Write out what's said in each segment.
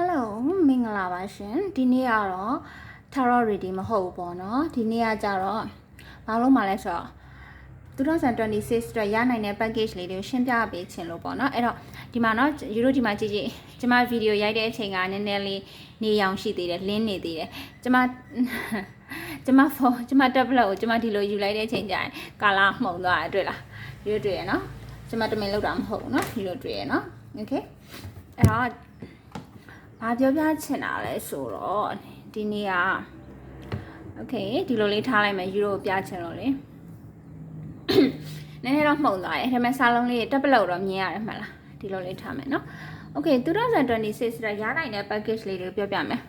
Hello မင်္ဂလာပါရှင်ဒီနေ့ကတော့ Tarot reading မဟုတ်ဘူးပေါ့နော်ဒီနေ့ကကြတော့ဘာလို့မှလဲဆိုတော့2026အတွက်ရနိုင်တဲ့ package လေးတွေကိုရှင်းပြပေးချင်လို့ပေါ့နော်အဲ့တော့ဒီမှာနော်ယူရိုဒီမှာကြည့်ကြည့်ကျမဗီဒီယိုရိုက်တဲ့အချိန်ကနည်းနည်းလေးနေရောင်ရှိသေးတယ်လင်းနေသေးတယ်ကျမကျမဖုန်းကျမ tablet ကိုကျမဒီလိုယူလိုက်တဲ့အချိန်ကျရင်ကာလာမှုန်သွားတယ်တွေ့လားယူရိုတွေ့ရနော်ကျမတမင်လောက်တာမဟုတ်ဘူးနော်ယူရိုတွေ့ရနော် okay အဲ့တော့ ဘာပြောပြချင်တာလဲဆိုတော့ဒီနေ့က okay ဒီလိုလေးထားလိုက်မယ်ယူရိုပြချင်လို့လေနည်းနည်းတော့မှုန်သွားတယ်ဒါပေမဲ့စာလုံးလေးတက်ပလောက်တော့မြင်ရတယ်မှတ်လားဒီလိုလေးထားမယ်နော် okay 2026ဆိုတော့ရနိုင်တဲ့ package လေးတွေပြောပြမယ်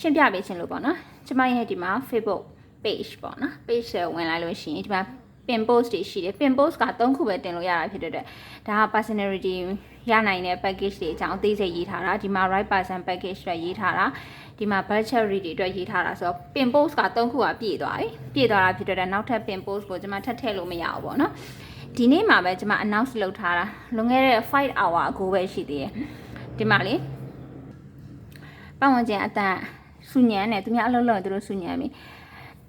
ရှင်းပြပေးချင်လို့ပေါ့နော်ကျမရဲ့ဒီမှာ Facebook page ပေါ့နော် page ကိုဝင်လိုက်လို့ရှိရင်ဒီမှာ pin post တွေရှိတယ် pin post က3ခုပဲတင်လို့ရတာဖြစ်တဲ့အတွက်ဒါက personality ရနိုင်တဲ့ package တွေအကြောင်းအသေးစိတ်ရေးထားတာဒီမှာ right person package တွေရေးထားတာဒီမှာ budget read တွေအတွက်ရေးထားတာဆိုတော့ pin post က3ခုကပြည့်သွားပြီပြည့်သွားတာဖြစ်တဲ့အတွက်နောက်ထပ် pin post ကိုကျွန်မထပ်ထည့်လို့မရဘူးပေါ့နော်ဒီနေ့မှာပဲကျွန်မ announce လုပ်ထားတာလွန်ခဲ့တဲ့5 hour အကိုပဲရှိသေးတယ်ဒီမှာလေပတ်ဝန်းကျင်အတန်ဆူညံနဲ့သူများအလုပ်လုပ်ရင်သူတို့ဆူညံပြီ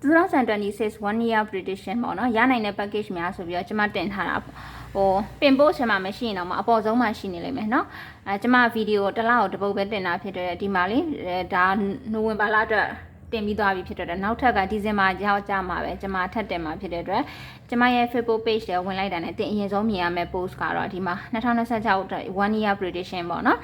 2026 one year prediction ပေါ့နော်ရနိုင်တဲ့ package များဆိုပြီးတော့ကျွန်မတင်ထားတာပေါ့ဟိုပင်ပို့ချင်မှမရှိရင်တော့မအပေါ်ဆုံးမှရှိနေလိမ့်မယ်เนาะအဲကျွန်မဗီဒီယိုတစ်လောက်တစ်ပုတ်ပဲတင်တာဖြစ်တဲ့ဒီမှာလေဒါနိုဝင်ဘာလအတွက်တင်ပြီးသွားပြီဖြစ်တဲ့အတွက်နောက်ထပ်ကဒီဇင်ဘာရောက်ကြမှာပဲကျွန်မထပ်တင်မှာဖြစ်တဲ့အတွက်ကျွန်မရဲ့ Facebook page တွေဝင်လိုက်တာနဲ့တင်အရင်ဆုံးမြင်ရမယ့် post ကတော့ဒီမှာ2026အတွက်1 year prediction ပေါ့နော်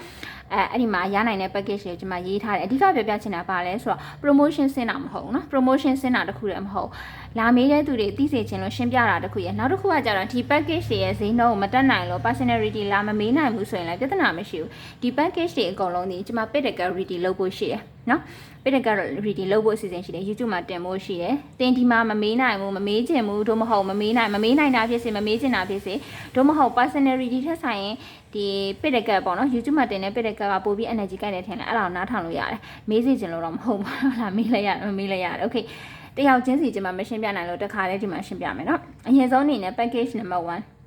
အဲအဲ့ဒီမှာရနိုင်တဲ့ package တွေကိုကျွန်မရေးထားတယ်အဓိကပြောပြချင်တာပါလဲဆိုတော့ promotion ဆင်းတာမဟုတ်ဘူးเนาะ promotion ဆင်းတာတခုတည်းမဟုတ် လာမေးတဲ့သူတွေသိစေချင်လို့ရှင်းပြတာတခုရဲ့နောက်တစ်ခုကကြတော့ဒီ package တွေရဲ့ဈေးနှုန်းကိုမတက်နိုင်လို့ personality လာမမေးနိုင်ဘူးဆိုရင်လည်းပြဿနာမရှိဘူးဒီ package တွေအကုန်လုံးဒီကျွန်မ paid category လုပ်ဖို့ရှိတယ်နော်ပိတကရ reading လုပ်ဖို့အစီအစဉ်ရှိတယ် YouTube မှာတင်ဖို့ရှိတယ်။တင်ဒီမှာမမေးနိုင်ဘူးမမေးချင်ဘူးတို့မဟုတ်မမေးနိုင်မမေးနိုင်တာဖြစ်စေမမေးချင်တာဖြစ်စေတို့မဟုတ် personality ထက်ဆိုင်ရင်ဒီပိတကပေါ့နော် YouTube မှာတင်တဲ့ပိတကကပို့ပြီး energy ကိုက်တယ်ထင်တယ်အဲ့ဒါကိုနားထောင်လို့ရတယ်။မေးစေချင်လို့တော့မဟုတ်ပါဘူးလားမေးလိုက်ရမမေးလိုက်ရတယ်။ Okay တယောက်ချင်းစီကျွန်မမရှင်းပြနိုင်လို့တခါလေးဒီမှာရှင်းပြမယ်နော်အရင်ဆုံးအနေနဲ့ package number 1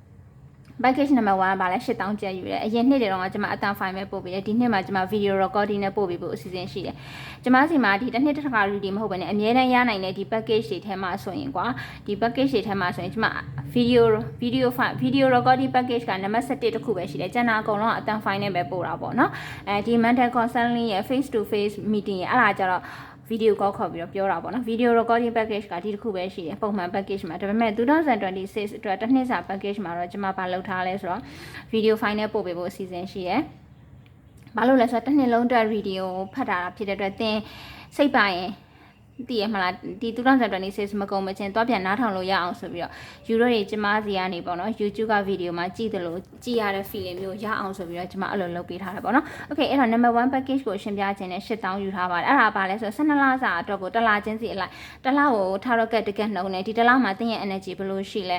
package number 1ကဘာလဲ8000ကျပ်ယူတယ်အရင်နှစ်တွေတော့ကကျွန်မအတန် file ပဲပို့ပေးတယ်ဒီနှစ်မှာကျွန်မ video recording နဲ့ပို့ပေးဖို့အစီအစဉ်ရှိတယ်ကျွန်မစီမှာဒီတစ်နှစ်တစ်ခါ reading မဟုတ်ဘဲနဲ့အများတန်းရနိုင်တဲ့ဒီ package တွေထဲမှာဆိုရင်ကွာဒီ package တွေထဲမှာဆိုရင်ကျွန်မ video video file video recording package ကနံပါတ်7တစ်ခုပဲရှိတယ်ကျန်တာအကုန်လုံးကအတန် file နဲ့ပဲပို့တာပေါ့နော်အဲဒီ mental counseling ရဲ့ face to face meeting ရဲ့အဲ့ဒါကြတော့ ဗီဒီယိုကောခေါ်ပြီးတော့ပြောတာပေါ့နော်ဗီဒီယို recording package ကဒီတစ်ခုပဲရှိတယ်ပုံမှန် package မှာဒါပေမဲ့2026အတွက်တစ်နှစ်စာ package မှာတော့ကျွန်မဘာလုပ်ထားလဲဆိုတော့ဗီဒီယို file နဲ့ပို့ပေးဖို့အစီအစဉ်ရှိတယ်ဘာလို့လဲဆိုတော့တစ်နှစ်လုံးအတွက်ဗီဒီယိုဖတ်တာဖြစ်တဲ့အတွက်သင်စိတ်ပါရင် တည်ရမလားဒီ2026မကုန်မချင်းတော့ပြန်နားထောင်လို့ရအောင်ဆိုပြီးတော့ယူရိုတွေကျမစီကနေပေါ့နော် YouTube ကဗီဒီယိုမှာကြည့်တယ်လို့ကြည့်ရတဲ့ feeling မျိုးရအောင်ဆိုပြီးတော့ကျမအဲ့လိုလုပ်ပေးထားတာပေါ့နော် Okay အဲ့တော့ number 1 package ကိုရှင်းပြခြင်းနဲ့8000ယူထားပါတယ်အဲ့ဒါပါလဲဆိုတော့12လစာအတွက်ကိုတစ်လချင်းစီအလိုက်တစ်လကိုထားတော့ကက်တကက်နှုံနေဒီတစ်လမှာတင်းရဲ့ energy ဘယ်လိုရှိလဲ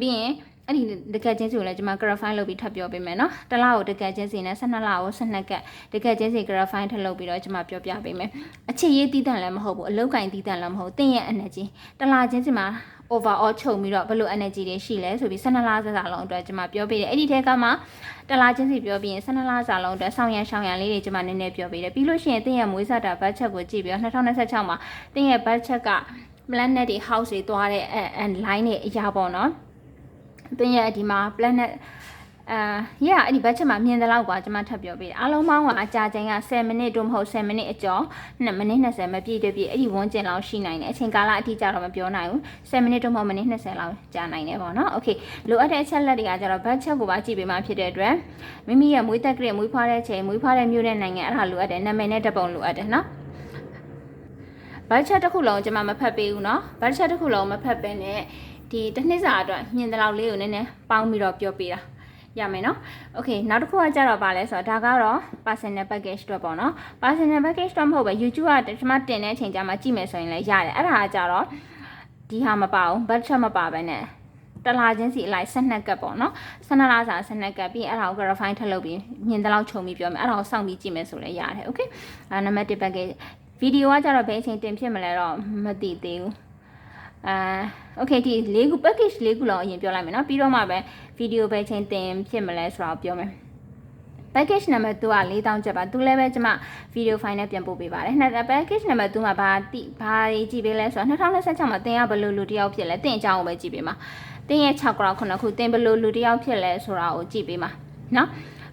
ပြီးရင် အဲ့ဒီတကယ်ချင်းစီကိုလည်းကျွန်မ clarify လုပ်ပြီးထပ်ပြောပေးမယ်နော်။တစ်လကိုတကယ်ချင်းစီနဲ့12လကို12ကက်တကယ်ချင်းစီ clarify ထပ်လုပ်ပြီးတော့ကျွန်မပြောပြပေးမယ်။အခြေရေးတီးတန့်လည်းမဟုတ်ဘူးအလောက်ကင်တီးတန့်လည်းမဟုတ်တင်းရဲ့ energy တစ်လချင်းစီမှာ overall ခြုံပြီးတော့ဘယ်လို energy တွေရှိလဲဆိုပြီး12လစာလုံးအတွက်ကျွန်မပြောပေးတယ်အဲ့ဒီထဲကမှတလားချင်းစီပြောပြီးရင်12လစာလုံးအတွက်ဆောင်ရန်ရှောင်ရန်လေးတွေကျွန်မနည်းနည်းပြောပေးတယ်ပြီးလို့ရှိရင်တင်းရဲ့မွေးစားတာ budget ကိုကြည့်ပြီးတော့2026မှာတင်းရဲ့ budget က planet တွေ house တွေသွားတဲ့ line တွေအရာပေါ့နော် တင်းရဲ့ဒီမှာ planet အာရအဲ့ဒီဘတ်ချက်မှာမြင်တဲ့လောက်ကကျွန်မထပ်ပြောပေးတယ်အားလုံးပေါင်းကအကြာချိန်က10မိနစ်တို့မဟုတ်10မိနစ်အကျော်2မိနစ်20မပြည့်တပြည့်အဲ့ဒီဝန်းကျင်လောက်ရှိနိုင်တယ်အချိန်ကာလအတိအကျတော့မပြောနိုင်ဘူး10မိနစ်တို့မဟုတ်မိနစ်20လောက်ကြာနိုင်တယ်ပေါ့နော်โอเคလိုအပ်တဲ့အချက်လက်တွေကကျတော့ဘတ်ချက်ကိုပါကြည့်ပေးမှဖြစ်တဲ့အတွက်မိမိရဲ့မွေးသက်ကလေးမွေးဖွားတဲ့ချိန်မွေးဖွားတဲ့မြို့တဲ့နိုင်ငံအဲ့ဒါလိုအပ်တယ်နာမည်နဲ့ဓာတ်ပုံလိုအပ်တယ်နော်ဘတ်ချက်တစ်ခုလုံးကျွန်မမဖတ်ပေးဘူးเนาะဘတ်ချက်တစ်ခုလုံးမဖတ်ပေးနဲ့ ဒီတစ်နှစ်စာအတွက်မြင်တဲ့လောက်လေးကိုနည်းနည်းပေါင်းပြီးတော့ပြောပေးတာရမယ်နော်။ Okay နောက်တစ်ခုကကြတော့ဗာလဲဆိုတော့ဒါကတော့ personal package တော့ပေါ့နော်။ personal package တော့မဟုတ်ပဲ YouTube ကကျွန်မတင်တဲ့အချိန်ကျမှကြည့်မယ်ဆိုရင်လည်းရတယ်။အဲ့ဒါကကြတော့ဒီဟာမပါဘူး budget မပါဘဲနဲ့တလာချင်းစီအလိုက်12ကပ်ပေါ့နော်12လားစာ12ကပ်ပြီးအဲ့ဒါကို verify ထပ်လုပ်ပြီးမြင်တဲ့လောက်ခြုံပြီးပြောမယ်အဲ့ဒါကိုစောင့်ပြီးကြည့်မယ်ဆိုလည်းရတယ် okay အဲနံပါတ်1 package ဗီဒီယိုကကြတော့ဘယ်အချိန်တင်ဖြစ်မလဲတော့မသိသေးဘူး အာ okay ဒီ၄ခု package ၄ခုလောက်အရင်ပြောလိုက်မယ်နော်ပြီးတော့မှပဲ video ပဲချင်းတင်ဖြစ်မလဲဆိုတော့ပြောမယ် package number 2က4000ကျပ်ပါသူလည်းပဲကျွန်မ video file နဲ့ပြန်ပို့ပေးပါတယ်နှစ် package number 2မှာဘာတိဘာတွေကြည့်ပေးလဲဆိုတော့2026မှာတင်ရဘယ်လိုလူတယောက်ဖြစ်လဲတင်အကြောင်းကိုပဲကြည့်ပေးမှာတင်ရဲ့6 crown 9ခုတင်ဘယ်လိုလူတယောက်ဖြစ်လဲဆိုတာကိုကြည့်ပေးမှာနော်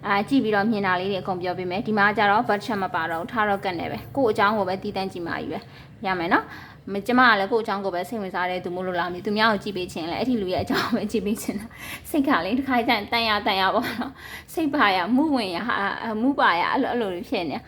အာကြည့်ပြီးတော့မြင်တာလေးတွေအကုန်ပြောပေးမယ်ဒီမှာကျတော့ budget မပါတော့ထားတော့ကတ်နေပဲကို့အကြောင်းကိုပဲတည်တန်းကြည့်မှာကြီးပဲရမယ်နော် မကျမကလည်းကို့အကြောင်းကိုပဲစိတ်ဝင်စားတဲ့သူမို့လို့လားမသိသူများကိုကြည့်ပေးခြင်းလဲအဲ့ဒီလူရဲ့အကြောင်းပဲကြည့်ပေးခြင်းတာစိတ်ခါလေးတစ်ခါကျရင်တန်ရတန်ရပေါ့နော်စိတ်ပါရမှုဝင်ရဟာမှုပါရအဲ့လိုအဲ့လိုဖြစ်နေ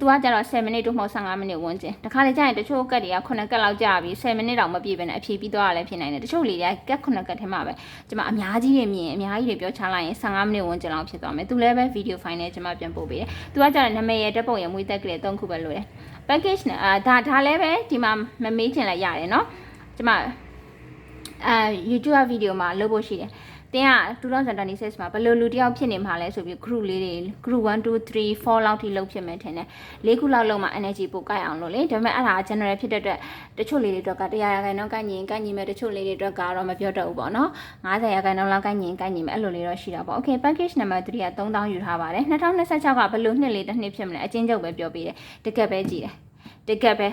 သူကကျတော့10မိနစ်တို့မဟုတ်15မိနစ်ဝန်းကျင်တခါလေကျရင်တချို့ကတ်တွေက9ကတ်လောက်ကြာပြီ10မိနစ်တောင်မပြည့်ပဲနဲ့အဖြေပြီးသွားရလဲဖြစ်နိုင်တယ်တချို့လေတွေကကတ်9ကတ်ထဲမှာပဲကျွန်မအများကြီးတွေမြင်အများကြီးတွေပြောချလိုက်ရင်15မိနစ်ဝန်းကျင်လောက်ဖြစ်သွားမယ်သူလည်းပဲဗီဒီယိုဖိုင်နဲ့ကျွန်မပြန်ပို့ပေးတယ်သူကကျတော့နာမည်ရတက်ပုံရမွေးသက်ကလေး၃ခုပဲလို့တယ် package နဲ့အာဒါဒါလည်းပဲဒီမှာမမေးချင်လဲရတယ်เนาะကျွန်မအာ YouTube ဗီဒီယိုမှာလုပ်ဖို့ရှိတယ် တင်းက2026မှာဘယ်လိုလူတစ်ယောက်ဖြစ်နေမှာလဲဆိုပြီး group လေးတွေ group 1 2 3 4လောက်ထိလုပ်ဖြစ်မယ်ထင်တယ်၄ခုလောက်လုံးမှာ energy ပို့ကိုက်အောင်လို့လေဒါပေမဲ့အဲ့ဒါ general ဖြစ်တဲ့အတွက်တချို့လေးတွေတော့ကတရားရခိုင်တော့ကန့်ညင်ကန့်ညင်မဲ့တချို့လေးတွေတော့ကတော့မပြောတတ်ဘူးပေါ့နော်90ရခိုင်တော့လောက်ကန့်ညင်ကန့်ညင်မဲ့အဲ့လိုလေးတော့ရှိတာပေါ့ okay package number 3က3000ယူထားပါတယ်2026ကဘယ်လိုနှစ်လေးတစ်နှစ်ဖြစ်မလဲအချင်းချုပ်ပဲပြောပေးတယ်တကက်ပဲကြည့်တယ်တကက်ပဲ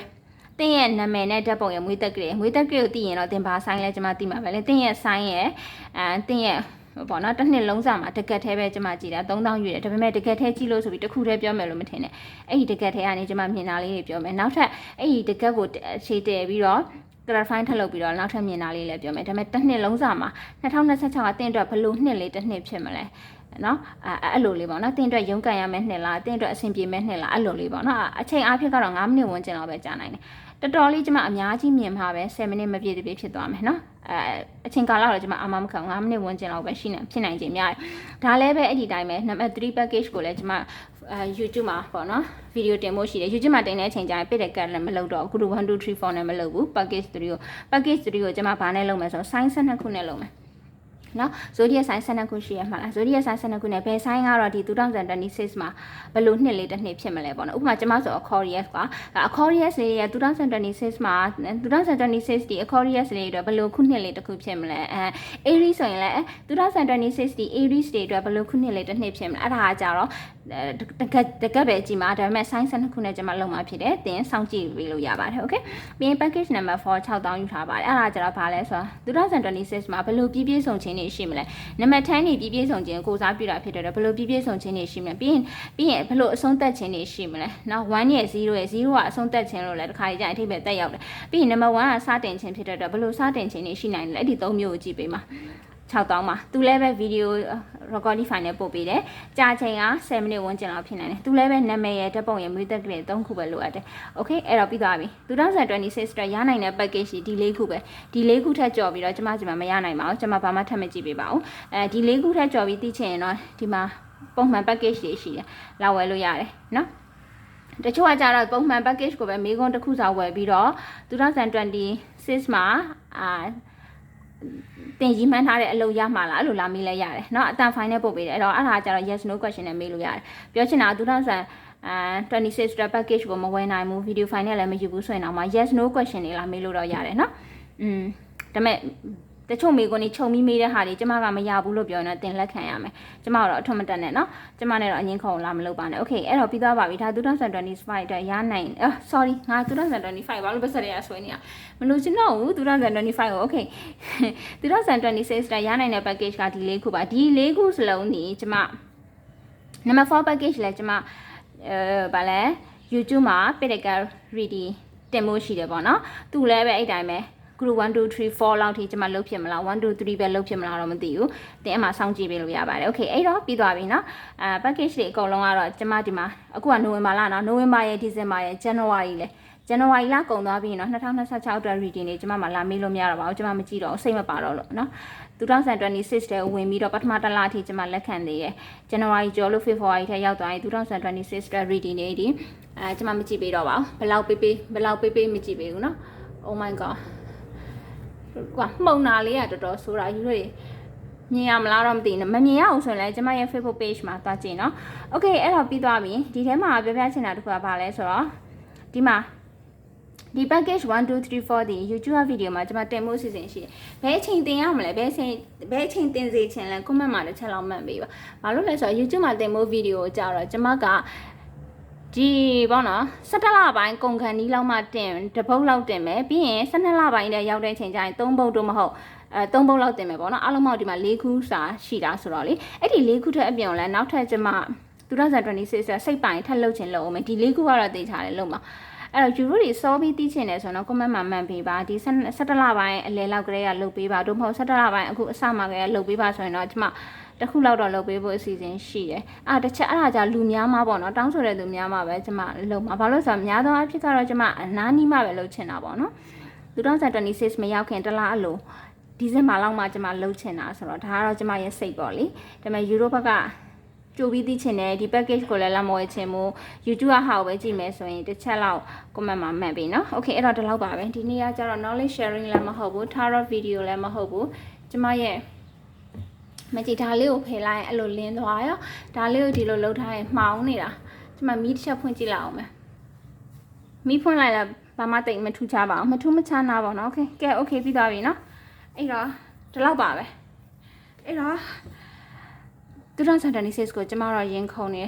တင်းရဲ့နာမည်နဲ့ဓာတ်ပုံရဲ့မွေးသက်ကလေးမွေးသက်ကလေးကိုသိရင်တော့တင်ပါဆိုင်လဲကျွန်မသိမှာပဲလေတင်းရဲ့ဆိုင်ရဲ့အဲတင်းရဲ့ပေါ့နော်တစ်နှစ်လုံးစာမှာတကက်သေးပဲကျွန်မကြည်တာ3000ယူတယ်ဒါပေမဲ့တကက်သေးကြည့်လို့ဆိုပြီးတစ်ခုတည်းပြောမယ်လို့မထင်နဲ့အဲ့ဒီတကက်သေးကနေကျွန်မမြင်တာလေးတွေပြောမယ်နောက်ထပ်အဲ့ဒီတကက်ကိုရှေ့တည်ပြီးတော့ clarify ထပ်လုပ်ပြီးတော့နောက်ထပ်မြင်တာလေးလည်းပြောမယ်ဒါပေမဲ့တစ်နှစ်လုံးစာမှာ2026ကတင်းအတွက်ဘလို့နှစ်လေးတစ်နှစ်ဖြစ်မလဲနော်အဲအဲ့လိုလေးပေါ့နော်တင်းအတွက်ရုန်းကန်ရမယ့်နှစ်လားတင်းအတွက်အဆင်ပြေမယ့်နှစ်လားအဲ့လိုလေးပေါ့နော်အချိန်အားဖြင့်ကတော့9မိနစ်ဝန်းကျင်လောက်ပဲကြာနိုင်တယ်တော်တော်လေးကျွန်မအများကြီးမြင်မှာပဲ10မိနစ်မပြည့်တပြည့်ဖြစ်သွားမယ်နော်အဲအချိန်ကာလတော့ကျွန်မအာမမခံ9မိနစ်ဝန်းကျင်လောက်ပဲရှိနေဖြစ်နိုင်ခြင်းများတယ်ဒါလည်းပဲအဲ့ဒီတိုင်းပဲနံပါတ်3 package ကိုလည်းကျွန်မ အဲ YouTube မှာပေါ့နော်ဗီဒီယိုတင်ဖို့ရှိတယ် YouTube မှာတင်တဲ့အချိန်ကျရင်ပြည့်တဲ့ကတ်လည်းမလုပ်တော့ဘူးခု1 2 3 4နဲ့မလုပ်ဘူး package 3ကို package 3ကိုကျွန်မဘာနဲ့လုပ်မလဲဆိုတော့ sign 12ခုနဲ့လုပ်မယ် နော် zodiac sign 12ခုရှိရမှာလား zodiac sign 12ခုနဲ့ဘယ် sign ကတော့ဒီ2026မှာဘယ်လိုနှစ်လေးတစ်နှစ်ဖြစ်မလဲပေါ့နော်ဥပမာကျွန်မဆို Aquarius က Aquarius လေးရဲ့2026မှာ2026ဒီ Aquarius လေးတွေဘယ်လိုခုနှစ်လေးတစ်ခုဖြစ်မလဲအဲ Aries ဆိုရင်လည်း2026ဒီ Aries တွေအတွက်ဘယ်လိုခုနှစ်လေးတစ်နှစ်ဖြစ်မလဲအဲ့ဒါကကြတော့တကက်တကက်ပဲကြည်မှာဒါပေမဲ့ sign 12ခုနဲ့ကျွန်မလုံးမှာဖြစ်တယ်သင်စောင့်ကြည့်ပြီးလို့ရပါတယ် okay ပြီးရင် package number 4 6000ယူထားပါတယ်အဲ့ဒါကြတော့ဘာလဲဆိုတော့2026မှာဘယ်လိုပြည့်ပြည့်စုံခြင်းတွေရှိမလဲနံပါတ်10နေပြည့်ပြည့်စုံခြင်းကိုစားပြတာဖြစ်တယ်ဘယ်လိုပြည့်ပြည့်စုံခြင်းတွေရှိမလဲပြီးရင်ပြီးရင်ဘယ်လိုအဆုံးသက်ခြင်းတွေရှိမလဲနော်1ရဲ့0ရဲ့0ကအဆုံးသက်ခြင်းလို့လည်းတစ်ခါကြအထိပဲတက်ရောက်တယ်ပြီးရင် number 1ကစတင်ခြင်းဖြစ်တဲ့အတွက်ဘယ်လိုစတင်ခြင်းတွေရှိနိုင်လဲအဲ့ဒီ၃မျိုးကိုကြည့်ပေးပါ 6000မှာသူလည်းပဲဗီဒီယို recording file နဲ့ပို့ပေးတယ်ကြာချိန်က10မိနစ်ဝန်းကျင်လောက်ဖြစ်နိုင်တယ်သူလည်းပဲနာမည်ရဓာတ်ပုံရမွေးသက်ကလေး3ခုပဲလိုအပ်တယ် okay အဲ့တော့ပြီးသွားပြီ2026အတွက်ရနိုင်တဲ့ package ဒီ၄ခုပဲဒီ၄ခုထက်ကျော်ပြီးတော့ကျွန်မဒီမှာမရနိုင်ပါဘူးကျွန်မဘာမှထပ်မကြည့်ပေးပါဘူးအဲဒီ၄ခုထက်ကျော်ပြီးသိချင်ရင်တော့ဒီမှာပုံမှန် package တွေရှိတယ်လာဝယ်လို့ရတယ်နော်တချို့ကကြတော့ပုံမှန် package ကိုပဲမေကွန်းတစ်ခုစာဝယ်ပြီးတော့2026မှာအာ တင်ကြီးမှန်းထားတဲ့အလုပ်ရမှာလားအဲ့လိုလာမေးလဲရတယ်เนาะအတန် file နဲ့ပို့ပေးတယ်အဲ့တော့အဲ့ဒါကျတော့ yes no question နဲ့မေးလို့ရတယ်ပြောချင်တာက2000အာ26 strap package ကိုမဝယ်နိုင်ဘူး video file နဲ့လည်းမယူဘူးဆိုရင်တော့မှ yes no question တွေလာမေးလို့တော့ရတယ်เนาะอืมဒါပေမဲ့ တချို့မိကွန်းကြီးခြုံပြီးမေးတဲ့ဟာတွေကျမကမရဘူးလို့ပြောရင်တော့တင်လက်ခံရမယ်ကျမကတော့အထွတ်မတက်နဲ့เนาะကျမနဲ့တော့အငင်းခုံလာမလုပ်ပါနဲ့ okay အဲ့တော့ပြီးသွားပါပြီဒါ2025အတွက်ရနိုင်အာ sorry ငါ2025ဘာလို့ပတ်စရရဆွဲနေတာမလို့ချင်တော့ဘူး2025ကို okay 2026အတွက်ရနိုင်တဲ့ package ကဒီလေးခုပါဒီလေးခုစလုံးนี่ကျမ number 4 package လဲကျမအဲဗာလဲ YouTube မှာ Pedical Ready တင်မို့ရှိတယ်ပေါ့နော်သူလည်းပဲအဲ့တိုင်းပဲ group 1 2 3 4လောက်ထိကျွန်မလုပ်ဖြစ်မလား1 2 3ပဲလုပ်ဖြစ်မလားတော့မသိဘူးတင်အမှစောင့်ကြည့်ပေးလို့ရပါတယ် okay အဲ့တော့ပြီးသွားပြီเนาะအာ package တွေအကုန်လုံးကတော့ကျွန်မဒီမှာအခုကနိုဝင်ဘာလเนาะနိုဝင်ဘာရဲ့ဒီဇင်ဘာရဲ့ဇန်နဝါရီလေဇန်နဝါရီလကုန်သွားပြီเนาะ2026အတွက် reading တွေကျွန်မမှလာမေးလို့မရတော့ပါဘူးကျွန်မမကြည့်တော့စိတ်မပါတော့လို့เนาะ2026တဲ့ဝင်ပြီးတော့ပထမတစ်လအထိကျွန်မလက်ခံသေးတယ်ဇန်နဝါရီကျော်လို့ February ထဲရောက်သွားရင်2026တဲ့ reading တွေဒီအဲကျွန်မမကြည့်ပေးတော့ပါဘူးဘယ်လောက်ပေးပေးဘယ်လောက်ပေးပေးမကြည့်ပေးဘူးเนาะ oh my god ကွာမှုံနာလေးကတော်တော်ဆိုတာယူရမြင်ရမလားတော့မသိဘူးမမြင်ရအောင်ဆိုရင်လည်းကျမရဲ့ Facebook page မှာသွားကြည့်နော်။ Okay အဲ့တော့ပြီးသွားပြီဒီထဲမှာပြောပြချင်တာတစ်ခုကဘာလဲဆိုတော့ဒီမှာဒီ package 1 2 3 4ဒီ YouTube ဗီဒီယိုမှာကျွန်မတင်မှုအစီအစဉ်ရှိတယ်။ဘယ်အချိန်တင်ရမလဲဘယ်အချိန်ဘယ်အချိန်တင်စေချင်လဲ comment မှာတစ်ချက်လောက်မှတ်ပေးပါ။ဘာလို့လဲဆိုတော့ YouTube မှာတင်မှုဗီဒီယိုကိုကြာတော့ကျွန်မက ဒီပေါ့နော်17လပိုင်းကုန်ခန်းနီးလောက်မှတင်တစ်ပုတ်လောက်တင်မယ်ပြီးရင်12လပိုင်းနဲ့ရောက်တဲ့အချိန်ကျရင်3ပုတ်တော့မဟုတ်အဲ3ပုတ်လောက်တင်မယ်ပေါ့နော်အားလုံးပေါင်းဒီမှာ၄ခုစာရှိတာဆိုတော့လေအဲ့ဒီ၄ခုထက်အပြင်ကိုလည်းနောက်ထပ်ကျွန်မ2026စိတ်ပိုင်ထပ်လုပ်ချင်လို့မယ်ဒီ၄ခုကတော့သိထားတယ်လို့မှာ အဲ့တော့ယူရိုတွေစောပြီးတီးချင်တယ်ဆိုတော့ comment မှာမှန်ပေးပါဒီ17လပိုင်းအလဲလောက်ကလေးကလုပ်ပေးပါတို့မဟုတ်17လပိုင်းအခုအစမှာကလေးကလုပ်ပေးပါဆိုရင်တော့ကျွန်မတစ်ခုလောက်တော့လုပ်ပေးဖို့အစီအစဉ်ရှိတယ်အာတစ်ချက်အဲ့ဒါကြောင့်လူများမှာပေါ့နော်တောင်းဆိုတဲ့လူများမှာပဲကျွန်မလုပ်မှာဘာလို့လဲဆိုတော့များသောအားဖြင့်ကတော့ကျွန်မအနားနီးမှပဲလုပ်ချင်တာပေါ့နော်2026မရောက်ခင်တစ်လားအလိုဒီဇင်ဘာလောက်မှကျွန်မလုပ်ချင်တာဆိုတော့ဒါကတော့ကျွန်မရဲ့စိတ်ပေါ့လေဒါပေမဲ့ယူရိုဘက်က ကြိုပြီးသိချင်တယ်ဒီ package ကိုလည်းလက်မဝဲချင်ဘူး YouTube ကဟာကိုပဲကြည့်မယ်ဆိုရင်တစ်ချက်လောက် comment မှာမှတ်ပြီเนาะ okay အဲ့တော့ဒီလောက်ပါပဲဒီနေ့ကကျတော့ knowledge sharing လည်းမဟုတ်ဘူး tarot video လည်းမဟုတ်ဘူးကျမရဲ့မကြည့်ဒါလေးကိုဖယ်လိုက်ရင်အဲ့လိုလင်းသွားရောဒါလေးကိုဒီလိုလှုပ်ထားရင်မှောင်နေတာကျမမီးတစ်ချက်ဖွင့်ကြည့်လိုက်အောင်မယ်မီးဖွင့်လိုက်လားဘာမှတိတ်မထူးခြားပါဘူးမထူးမခြားနာပါတော့ okay ကဲ okay ပြီးသွားပြီเนาะအဲ့တော့ဒီလောက်ပါပဲအဲ့တော့ 2026ကိုကျမတို့ရင်ခုန်နေ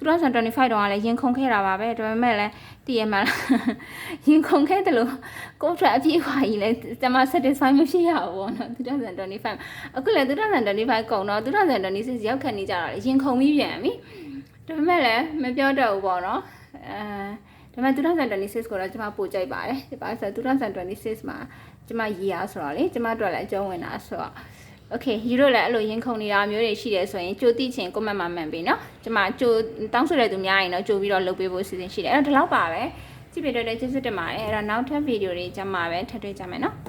2025တော့လည်းရင်ခုန်ခဲ့တာပါပဲဒါပေမဲ့လည်းတည်ရမှာရင်ခုန်ခဲ့တယ်လို့ကိုယ့်အတွက်အပြည့်အဝကြီးလည်းကျမ satisfy မဖြစ်ရဘူးပေါ့နော်2025အခုလည်း2025ကုန်တော့2026ရောက်ခံနေကြတာလေရင်ခုန်ပြီးပြန်ပြီဒါပေမဲ့လည်းမပြောတော့ဘူးပေါ့နော်အဲဒါပေမဲ့2026ကိုတော့ကျမပို့ကြိုက်ပါတယ်ဒီပါဆို2026မှာကျမရည်ရဆိုတော့လေကျမတို့လည်းအကျုံးဝင်တာဆိုတော့ Okay ယူတို့လည်းအဲ့လိုရင်ခုန်နေတာမျိုးတွေရှိတယ်ဆိုရင်ကြိုတိချင် comment မှာမှန်ပြီเนาะကျွန်မကြိုတောင်းဆိုတဲ့သူများရင်တော့ကြိုပြီးတော့လုပ်ပေးဖို့အစီအစဉ်ရှိတယ်အဲ့တော့ဒီလောက်ပါပဲကြည့်ပြတော့တဲ့ကျေးဇူးတင်ပါတယ်အဲ့တော့နောက်ထပ်ဗီဒီယိုတွေကျမှပဲထပ်တွေ့ကြမယ်เนาะ